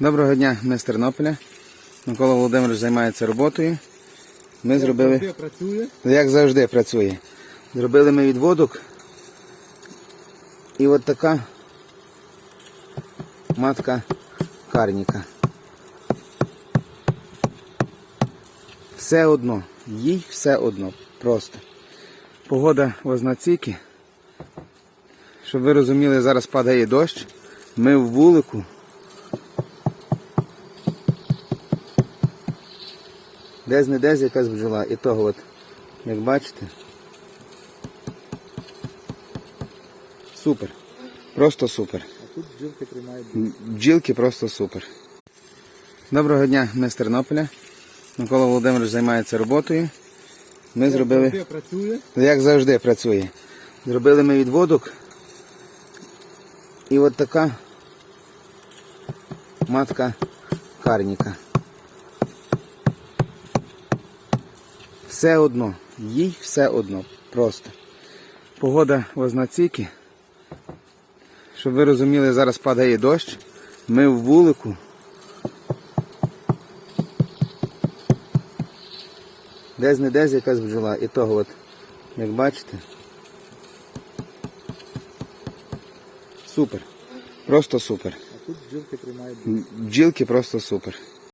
Доброго дня, ми з Тернополя. Микола Володимирович займається роботою. Ми зробили, Де працює? як завжди працює. Зробили ми відводок. І от така матка карніка. Все одно, їй все одно. Просто. Погода в Ознацикі. Щоб ви розуміли, зараз падає дощ. Ми в вулику. Десь не десь якась бджола. І того от, як бачите. Супер. Просто супер. А тут бджілки тримають. Бджілки просто супер. Доброго дня, ми з Тернополя. Микола Володимирович займається роботою. Ми зробили, Де працює? як завжди працює. Зробили ми відводок. І от така матка карніка. Все одно, їй все одно. Просто. Погода в Ознацикі. Щоб ви розуміли, зараз падає дощ. Ми в вулику. Десь не десь якась бджола. І того от, як бачите. Супер. Просто супер. А тут бджілки тримають. Бджілки просто супер.